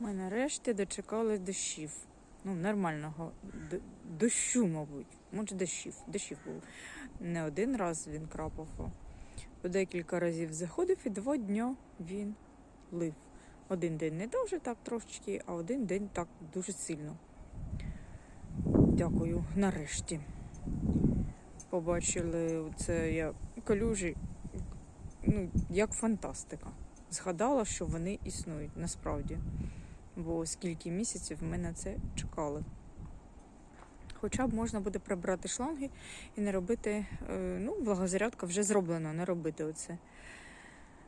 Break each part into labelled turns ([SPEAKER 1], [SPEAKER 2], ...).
[SPEAKER 1] Ми нарешті дочекали дощів. Ну, нормального дощу, мабуть. Може, дощів. Дощів був. Не один раз він крапав. По декілька разів заходив і два дня він лив. Один день не дуже так трошечки, а один день так дуже сильно. Дякую, нарешті. Побачили це я калюжі, ну, як фантастика. Згадала, що вони існують насправді. Бо скільки місяців ми на це чекали. Хоча б можна буде прибрати шланги і не робити, е, ну, влагозарядка вже зроблена, не робити оце.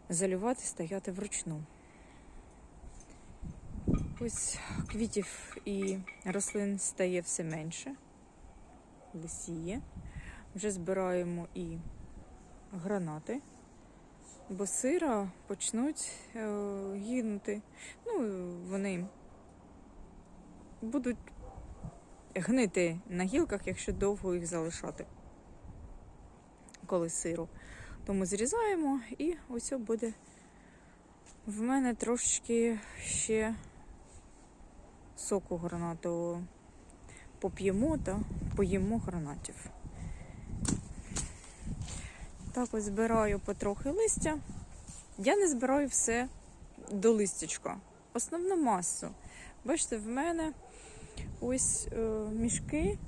[SPEAKER 1] Залювати, стояти вручну. Ось квітів і рослин стає все менше. Лисіє. Вже збираємо і гранати, бо сира почнуть е, гинути. Ну, вони будуть гнити на гілках, якщо довго їх залишати, коли сиру. Тому зрізаємо і ось буде в мене трошечки ще соку гранатового. Поп'ємо та поїмо гранатів. Так ось збираю потрохи листя. Я не збираю все до листячка. Основну масу. Бачите, в мене ось е, мішки,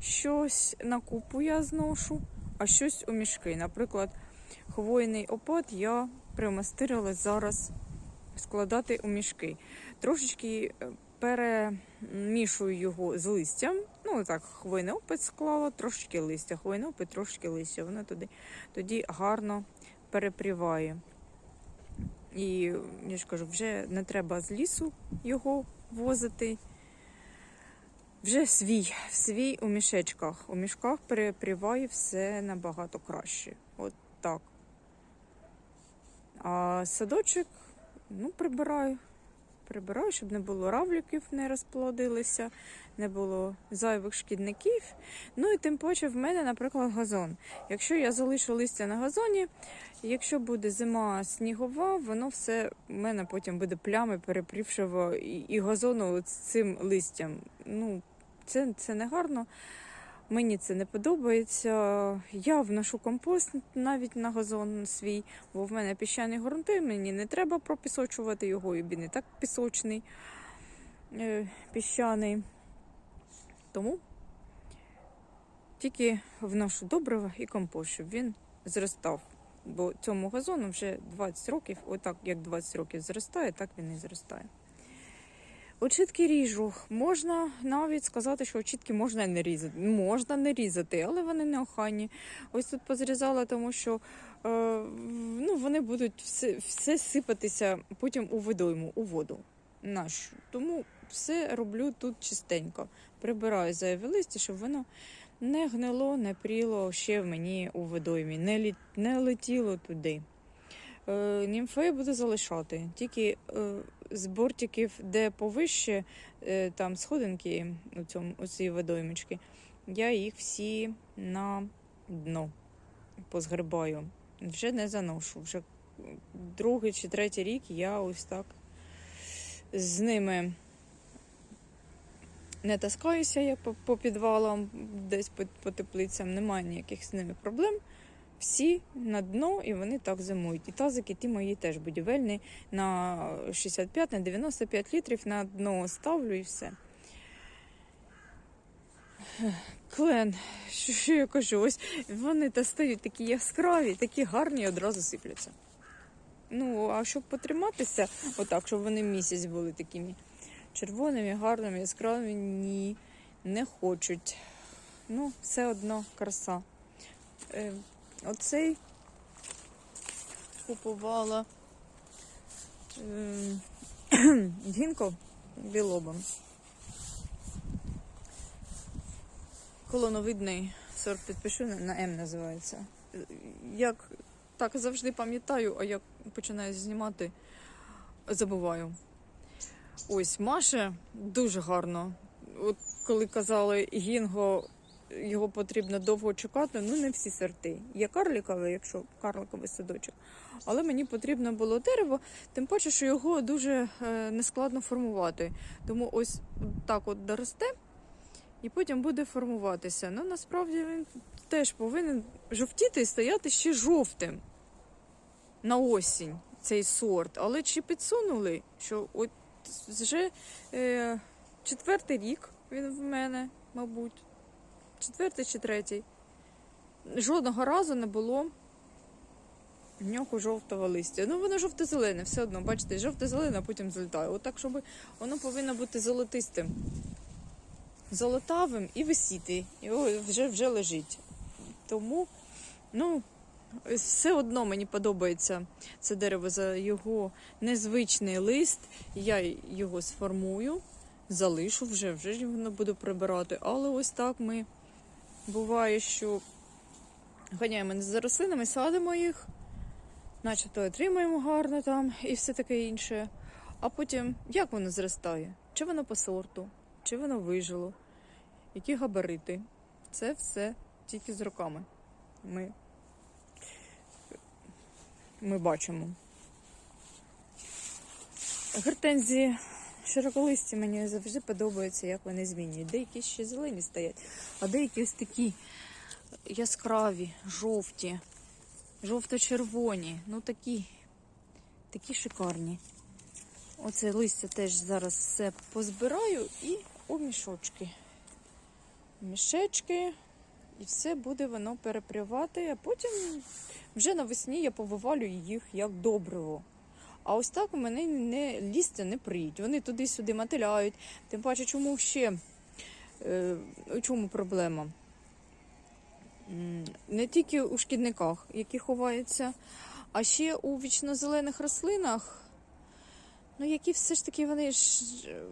[SPEAKER 1] щось на купу я зношу, а щось у мішки. Наприклад, хвойний опад я примастирила зараз складати у мішки. Трошечки е, перемішую його з листям. Ну, так, опит склала, трошечки листя, хвойний опит, трошечки листя. Воно туди, тоді гарно перепріває. І я ж кажу, вже не треба з лісу його возити. Вже свій, свій у мішечках. У мішках перепріває все набагато краще. От так. А садочок, ну, прибираю. Прибираю, щоб не було равліків, не розплодилися, не було зайвих шкідників. Ну і тим паче в мене, наприклад, газон. Якщо я залишу листя на газоні, якщо буде зима снігова, воно все в мене потім буде плями перепрівшого і, газону з цим листям. Ну, це, це не гарно. Мені це не подобається. Я вношу компост навіть на газон свій, бо в мене піщаний ґрунти, мені не треба пропісочувати його, і він і так пісочний, е, піщаний. Тому тільки вношу добрива і компост, щоб він зростав. Бо цьому газону вже 20 років, отак як 20 років зростає, так він і зростає. Очітки ріжу. Можна навіть сказати, що очітки можна не різати. Можна не різати, але вони не охайні. Ось тут позрізала, тому що е, ну, вони будуть все, все сипатися потім у водойму, у воду нашу. Тому все роблю тут чистенько. Прибираю зайве листя, щоб воно не гнило, не пріло ще в мені у водоймі, не, лі, не летіло туди. Е, німфеї буду залишати. Тільки е, з бортиків, де повище, е, там сходинки у цьому у цій водоймички, я їх всі на дно позгребаю. Вже не заношу. Вже другий чи третій рік я ось так з ними не таскаюся я по, по підвалам, десь по, по теплицям, немає ніяких з ними проблем всі на дно, і вони так зимують. І тазики ті мої теж будівельні на 65 на 95 літрів на дно ставлю і все. Клен, що, що я кажу, ось вони та стають такі яскраві, такі гарні і одразу сипляться. Ну, а щоб потриматися, отак, щоб вони місяць були такими червоними, гарними, яскравими, ні, не хочуть. Ну, все одно краса. Оцей купувала ем, гінко білобом. Колоновидний сорт підпишу на М називається. Як так завжди пам'ятаю, а як починаю знімати, забуваю. Ось Маша дуже гарно. От коли казали гінго його потрібно довго чекати. Ну, не всі сорти. Є карликовий, якщо карликовий садочок. Але мені потрібно було дерево, тим паче, що його дуже е, нескладно формувати. Тому ось так от доросте і потім буде формуватися. Ну, насправді він теж повинен жовтіти і стояти ще жовтим на осінь цей сорт. Але чи підсунули, що от вже е, четвертий рік він в мене, мабуть, четвертий чи третій. Жодного разу не було в нього жовтого листя. Ну, воно жовто-зелене, все одно, бачите, жовто-зелене, а потім злітає. Отак, щоб воно повинно бути золотистим, золотавим і висіти. І вже, вже лежить. Тому, ну, все одно мені подобається це дерево за його незвичний лист. Я його сформую, залишу вже, вже воно буду прибирати. Але ось так ми буває, що ганяємо за рослинами, садимо їх, начебто отримаємо гарно там і все таке інше. А потім як воно зростає? Чи воно по сорту, чи воно вижило, які габарити. Це все тільки з руками. Ми ми бачимо. Гортензії широколисті мені завжди подобаються, як вони змінюють. Деякі ще зелені стоять, а деякі ось такі яскраві, жовті, жовто-червоні. Ну такі, такі шикарні. Оце листя теж зараз все позбираю і у мішочки. Мішечки, і все буде воно перепривати, а потім вже навесні я повивалю їх як добриво. А ось так у мене не лістя не приють. Вони туди-сюди мотиляють. Тим паче, чому ще е, у чому проблема? Не тільки у шкідниках, які ховаються, а ще у вічнозелених рослинах, ну які все ж таки вони ж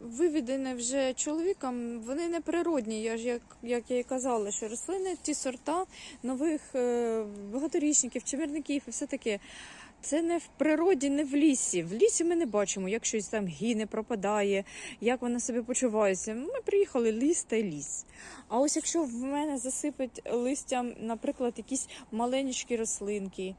[SPEAKER 1] виведені вже чоловіком, вони не природні. Я ж як, як я і казала, що рослини, ті сорта нових е, багаторічників, чимірників і все таке. Це не в природі, не в лісі. В лісі ми не бачимо, як щось там гине, пропадає, як вона себе почувається. Ми приїхали ліс та ліс. А ось якщо в мене засипать листям, наприклад, якісь маленькі рослинки,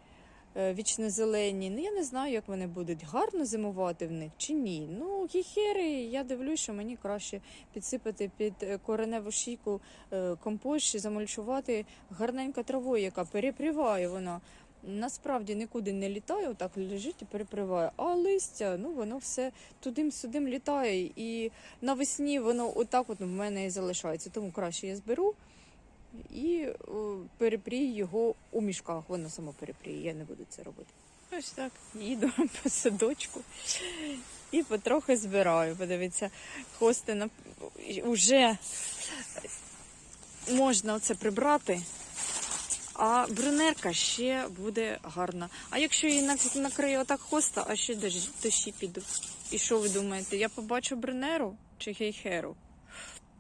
[SPEAKER 1] е, вічнозелені, ну я не знаю, як вони будуть гарно зимувати в них чи ні. Ну, гіхери, я дивлюсь, що мені краще підсипати під е, кореневу шийку е, компост чи замульчувати гарненько травою, яка перепріває вона насправді нікуди не літає, отак лежить і переприває. А листя, ну воно все тудим-сюдим літає. І навесні воно отак от в мене і залишається. Тому краще я зберу і о, перепрію його у мішках. Воно само перепріє, я не буду це робити. Ось так, їду по садочку і потрохи збираю. Подивіться, хости на вже можна оце прибрати. А брунерка ще буде гарна. А якщо її нак- накриє отак хоста, а ще дощ- дощі підуть. І що ви думаєте? Я побачу брунеру чи гейхеру?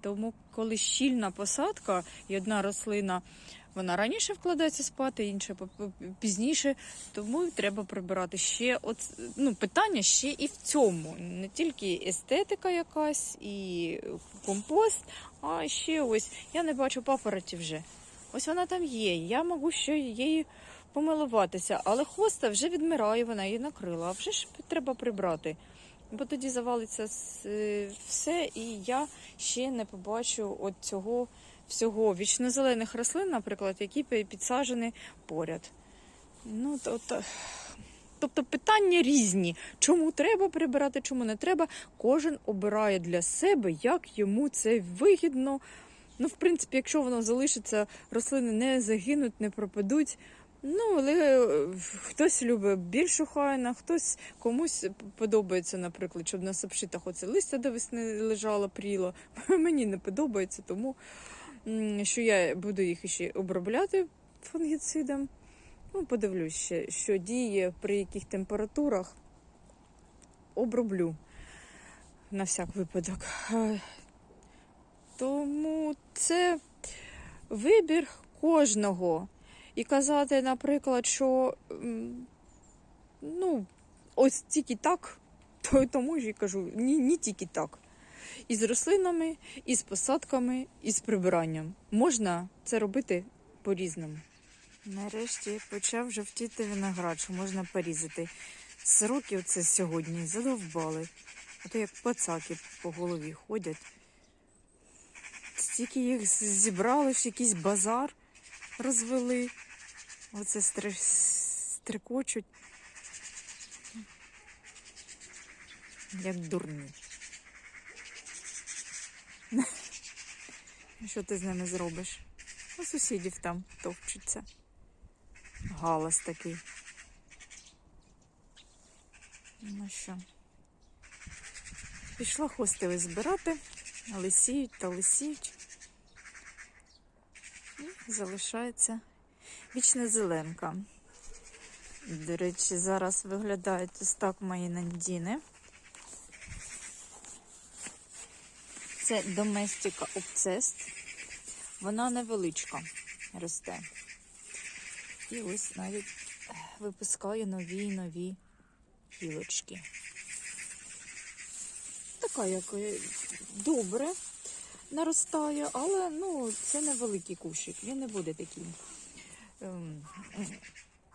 [SPEAKER 1] Тому, коли щільна посадка і одна рослина вона раніше вкладається спати, інша пізніше, тому треба прибирати ще от, ну, питання ще і в цьому. Не тільки естетика якась і компост, а ще ось я не бачу папороті вже. Ось вона там є. Я можу ще її помилуватися, але хоста вже відмирає, вона її накрила. А вже ж треба прибрати. Бо тоді завалиться е, все, і я ще не побачу от цього всього вічнозелених рослин, наприклад, які пі- підсаджені поряд. Ну, то, то, тобто питання різні. Чому треба прибирати, чому не треба. Кожен обирає для себе, як йому це вигідно. Ну, в принципі, якщо воно залишиться, рослини не загинуть, не пропадуть. Ну, але е, хтось любить більш охайно, хтось комусь подобається, наприклад, щоб на сапшитах оце листя до весни лежало, пріло. Мені не подобається, тому що я буду їх ще обробляти фунгіцидом. Ну, подивлюсь ще, що діє при яких температурах. Оброблю на всяк випадок. Тому це вибір кожного. І казати, наприклад, що ну, ось тільки так, то тому ж і кажу, ні, ні тільки так. і з рослинами, і з посадками, і з прибиранням. Можна це робити по-різному. Нарешті почав жовтіти виноград, що можна порізати. Сроки оце сьогодні задовбали. А то як пацаки по голові ходять. Стільки їх зібрали, що якийсь базар розвели. Оце стри... стрикочуть. Як дурні. Що ти з ними зробиш? У сусідів там товчуться. Галас такий. Ну що? Пішла хостили збирати, лисіють та лисіють. Залишається вічна зеленка. До речі, зараз виглядають ось так мої нандіни. Це доместика обцест. Вона невеличка росте. І ось навіть випускає нові й нові гілочки. Така як е, добре наростає, але ну, це невеликий кущик. Він не буде таким ем,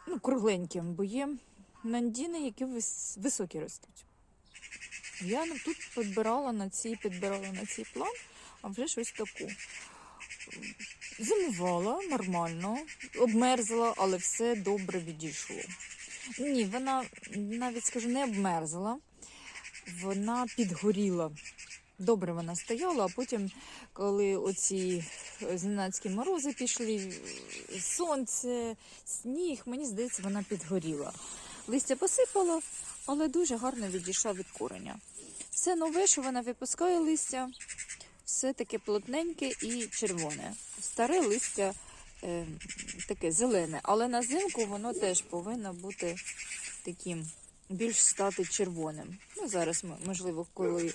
[SPEAKER 1] ну, кругленьким, бо є нандіни, які вис- високі ростуть. Я тут підбирала на цій, підбирала на цей план, а вже щось таку. Зимувала нормально, обмерзла, але все добре відійшло. Ні, вона навіть скажу, не обмерзла, вона підгоріла. Добре вона стояла, а потім, коли оці зненацькі морози пішли, сонце, сніг, мені здається, вона підгоріла. Листя посипала, але дуже гарно відійшла від кореня. Все нове, що вона випускає листя, все таке плотненьке і червоне. Старе листя е, таке зелене, але на зимку воно теж повинно бути таким більш стати червоним. Ну, зараз, можливо, коли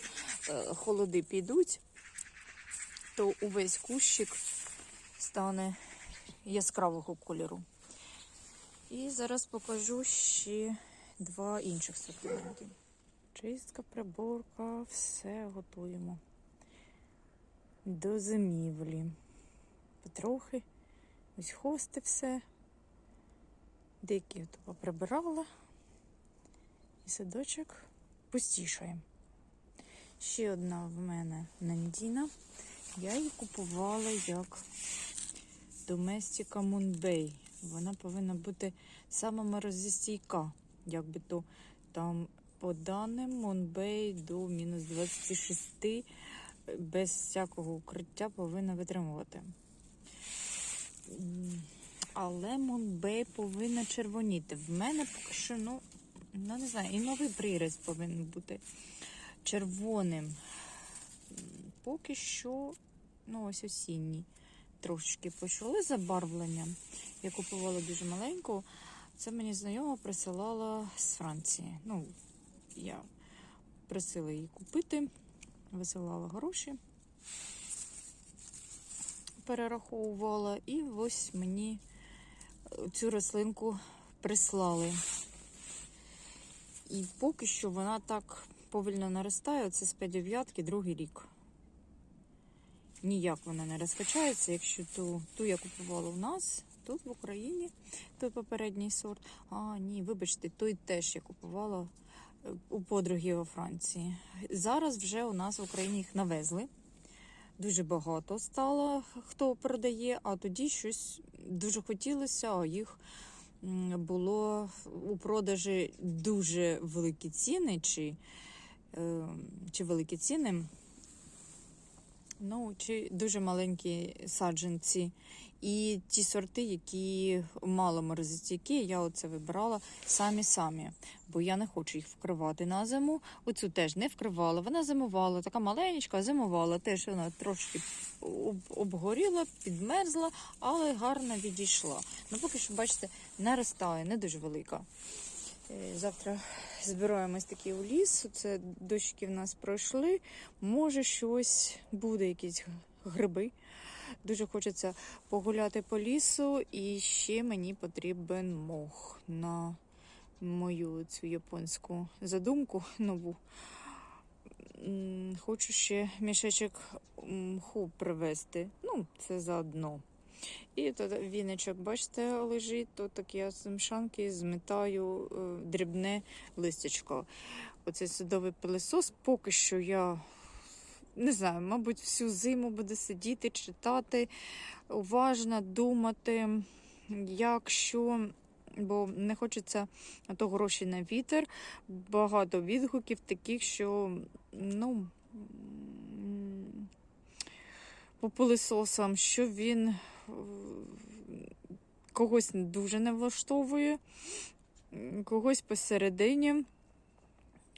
[SPEAKER 1] е, холоди підуть, то увесь кущик стане яскравого кольору. І зараз покажу ще два інших сортименти. Чистка, приборка, все готуємо до зимівлі. Потрохи ось хости все. Деякі от поприбирала. І садочок пустішає. Ще одна в мене нандіна. Я її купувала як Domestica Moonbay. Вона повинна бути саме морозостійка. Якби то там по даним Монбей до мінус 26 е, без всякого укриття повинна витримувати. Але Монбей повинна червоніти. В мене поки що, ну, ну не знаю, і новий приріз повинен бути червоним. Поки що, ну, ось осінній. Трошечки почали забарвлення. Я купувала дуже маленьку. Це мені знайома присилала з Франції. Ну, я просила її купити, висилала гроші, перераховувала, і ось мені цю рослинку прислали. І поки що вона так повільно наростає. Це з 5 другий рік. Ніяк вона не розкачається, якщо ту, ту я купувала у нас, тут в Україні, той попередній сорт. А, ні, вибачте, той теж я купувала е, у подруги у Франції. Зараз вже у нас в Україні їх навезли. Дуже багато стало, хто продає, а тоді щось дуже хотілося, а їх було у продажі дуже великі ціни, чи, е, чи великі ціни. Ну, чи дуже маленькі саджанці. І ті сорти, які мало морозостійкі, я оце вибирала самі-самі, бо я не хочу їх вкривати на зиму. Оцю теж не вкривала. Вона зимувала, така маленька, зимувала. Теж вона трошки обгоріла, підмерзла, але гарно відійшла. Ну, поки що, бачите, наростає, не дуже велика. Е, Завтра збираємось таки у ліс. Це дощики в нас пройшли. Може, щось буде, якісь гриби. Дуже хочеться погуляти по лісу, і ще мені потрібен мох на мою цю японську задумку нову. хочу ще мішечок мху привезти. Ну, це заодно. І тут віночок, бачите, лежить, тут такі я з мшанки змітаю е, дрібне листячко. Оцей судовий пилесос поки що я не знаю, мабуть, всю зиму буду сидіти, читати, уважно думати, як що. Бо не хочеться а то гроші на вітер. Багато відгуків таких, що ну по пилисосам, що він когось дуже не влаштовує, когось посередині.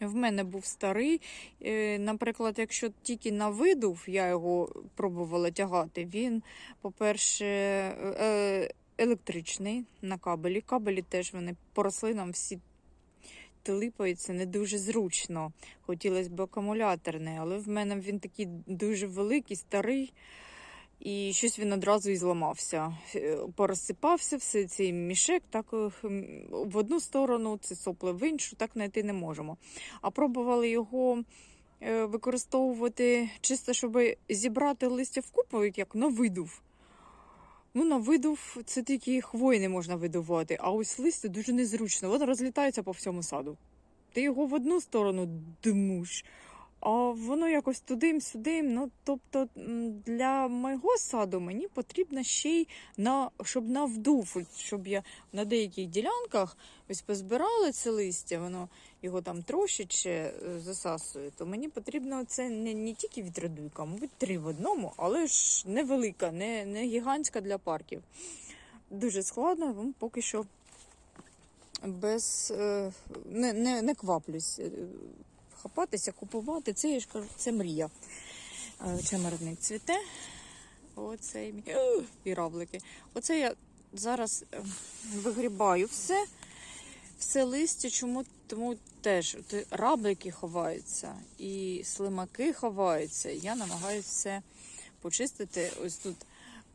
[SPEAKER 1] В мене був старий. Е, Наприклад, якщо тільки на видув я його пробувала тягати, він, по-перше, е, електричний на кабелі. Кабелі теж вони по рослинам всі тилипаються не дуже зручно. Хотілося б акумуляторний, але в мене він такий дуже великий, старий. І щось він одразу і зламався. Е, Порозсипався все цей мішек, так е, в одну сторону, це сопли в іншу, так знайти не можемо. А пробували його е, використовувати чисто, щоб зібрати листя вкупу, як на видув. Ну, на видув це тільки хвойне можна видувати, а ось листя дуже незручно. Воно розлітається по всьому саду. Ти його в одну сторону дмуш, а воно якось тудим-сюдим. Ну, тобто для мого саду мені потрібно ще й на щоб на вдув, щоб я на деяких ділянках ось позбирала це листя, воно його там трошече е, засасує, то мені потрібно це не, не тільки вітродуйка, мабуть, три в одному, але ж невелика, не, не гігантська для парків. Дуже складно, поки що без е, не, не, не кваплюсь. Е, Хапатися, купувати, це я ж кажу, це мрія. Е, Чемерник цвіте. Мій- і равлики. Оце я зараз е, вигрібаю все, все листя. Чому? Тому теж раблики ховаються і слимаки ховаються. Я намагаюся все почистити. Ось тут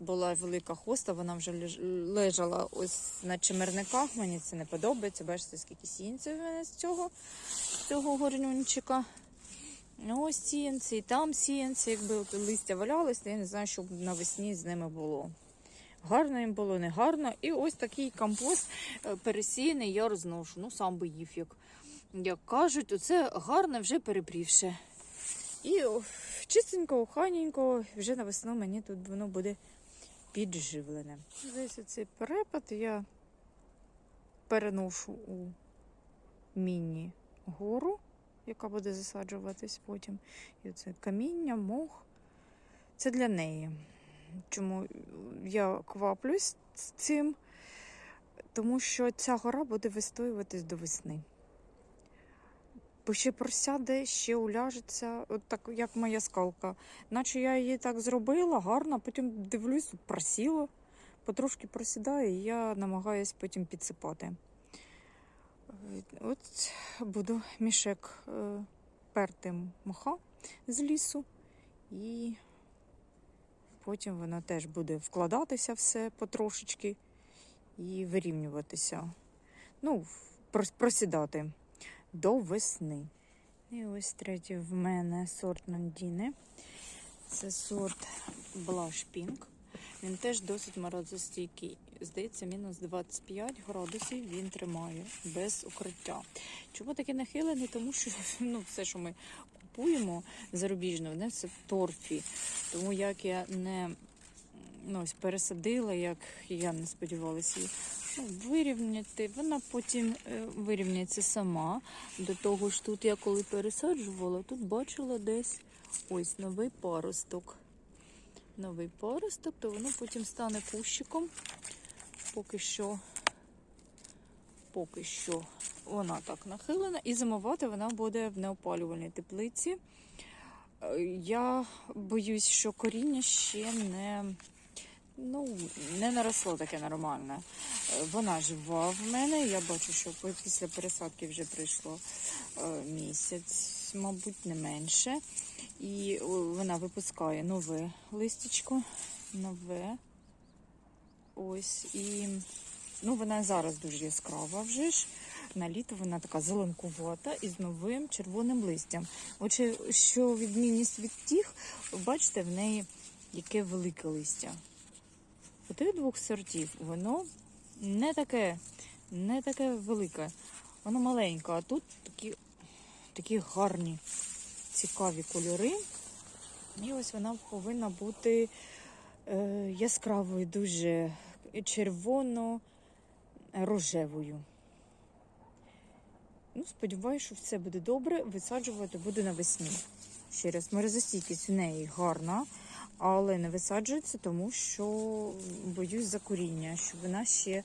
[SPEAKER 1] була велика хоста, вона вже лежала ось на чимерниках. Мені це не подобається. Бачите, скільки сінців з цього, з цього горнюнчика. Ну, Ось сіянці, і там сіянці, якби листя валялось, то я не знаю, що б навесні з ними було. Гарно їм було, не гарно. І ось такий компост е, пересіяний я розношу. Ну, сам би їв, як, як кажуть, оце гарне вже перепрівше. І чистенько, охайненько, вже на весну мені тут воно буде підживлене. Весь цей перепад я переношу у міні-гору, яка буде засаджуватись потім. І це каміння, мох. Це для неї. Чому я кваплюсь з цим? Тому що ця гора буде вистоюватись до весни. Бо ще просяде, ще уляжеться, от так як моя скалка. Наче я її так зробила гарно, потім дивлюсь, просіло, потрошки просідає, і я намагаюсь потім підсипати. От буду мішек е, перти мха з лісу, і потім воно теж буде вкладатися все потрошечки і вирівнюватися. Ну, просідати до весни. І ось третій в мене сорт Нандіни. Це сорт Blush Pink. Він теж досить морозостійкий. Здається, мінус 25 градусів він тримає без укриття. Чому таке нахилений? Тому що ну, все, що ми купуємо зарубіжно, вони все в торфі. Тому як я не ну, ось пересадила, як я не сподівалася вирівняти, вона потім е, вирівняється сама. До того ж, тут я коли пересаджувала, тут бачила десь ось новий паросток. Новий паросток, то воно потім стане кущиком. Поки що, поки що вона так нахилена, і зимувати вона буде в неопалювальній теплиці. Е, Я боюсь, що коріння ще не, ну, не наросло таке нормальне. Е, Вона жива в мене. Я бачу, що після пересадки вже пройшло е, місяць, мабуть, не менше. І вона випускає нове листячко, нове. Ось і ну, вона зараз дуже яскрава вже ж. на літо вона така зеленкувата і з новим червоним листям. Отже, що відмінність від тих, бачите, в неї яке велике листя. У тих двох сортів воно не таке, не таке велике. Воно маленьке, а тут такі, такі гарні, цікаві кольори. І ось вона повинна бути е, яскравою, дуже червоно-рожевою. Ну, сподіваюся, що все буде добре. Висаджувати буду навесні. Ще раз, морозостійкість в неї гарна, але не висаджується, тому що боюсь за коріння, що вона ще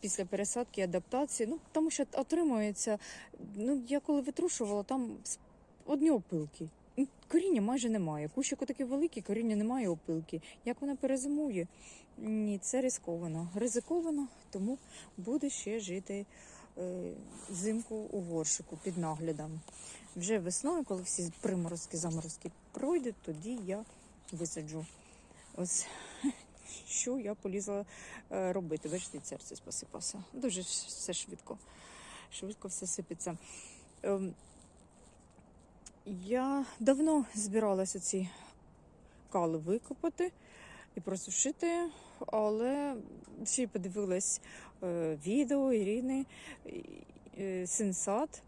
[SPEAKER 1] після пересадки адаптації, ну тому що отримується. Ну, я коли витрушувала, там одні опилки. Коріння майже немає. Кущик такий великий, коріння немає опилки. Як вона перезимує? Ні, це ризиковано. Ризиковано, тому буде ще жити е, взимку у горшику під наглядом. Вже весною, коли всі приморозки, заморозки пройдуть, тоді я висаджу. Ось що я полізла е, робити. Бачите, серце посипався. Дуже все швидко. Швидко все сипеться. Ем, я давно збиралася ці кали викопати і просушити, але ще й подивилась е, відео Ірини е, Сенсат.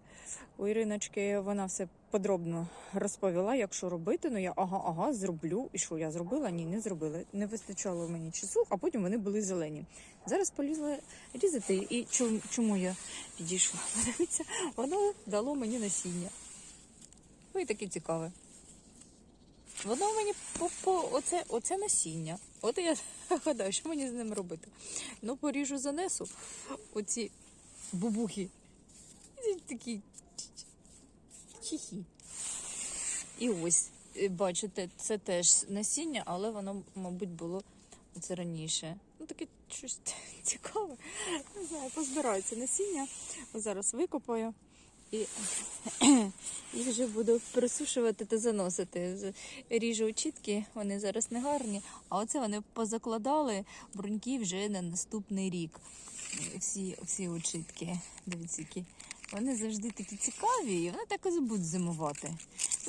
[SPEAKER 1] У Іриночки вона все подробно розповіла, як що робити. Ну я ага, ага, зроблю. І що я зробила? Ні, не зробила. Не вистачало мені часу, а потім вони були зелені. Зараз полізла різати. І чому, чому я підійшла? Подивіться, воно дало мені насіння. Ой, таке цікаве. Воно мені по, по оце, оце насіння. От я гадаю, що мені з ним робити. Ну, поріжу занесу оці бубухи. Такі чихі. І ось, е, бачите, це теж насіння, але воно, мабуть, було це раніше. Ну, таке щось цікаве. Не знаю, позбираю це насіння. Зараз викопаю і, і вже буду пересушувати та заносити. Ріжу очітки, вони зараз не гарні, а оце вони позакладали бруньки вже на наступний рік. Всі, всі очітки. Дивіться, які. Вони завжди такі цікаві, і вони так і будуть зимувати.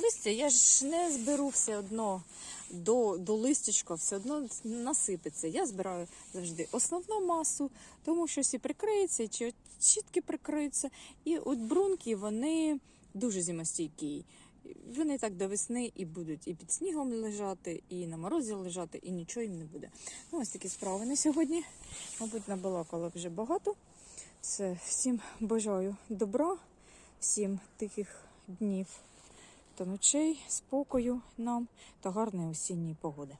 [SPEAKER 1] Листя я ж не зберу все одно до, до листячка, все одно насипеться. Я збираю завжди основну масу, тому що всі прикриються, чи чітки прикриються. І от брунки вони дуже зимостійкі. Вони так до весни і будуть і під снігом лежати, і на морозі лежати, і нічого їм не буде. Ну, ось такі справи на сьогодні. Мабуть, набалакала вже багато. Все, всім бажаю добра, всім тихих днів та ночей, спокою нам та гарної осінньої погоди.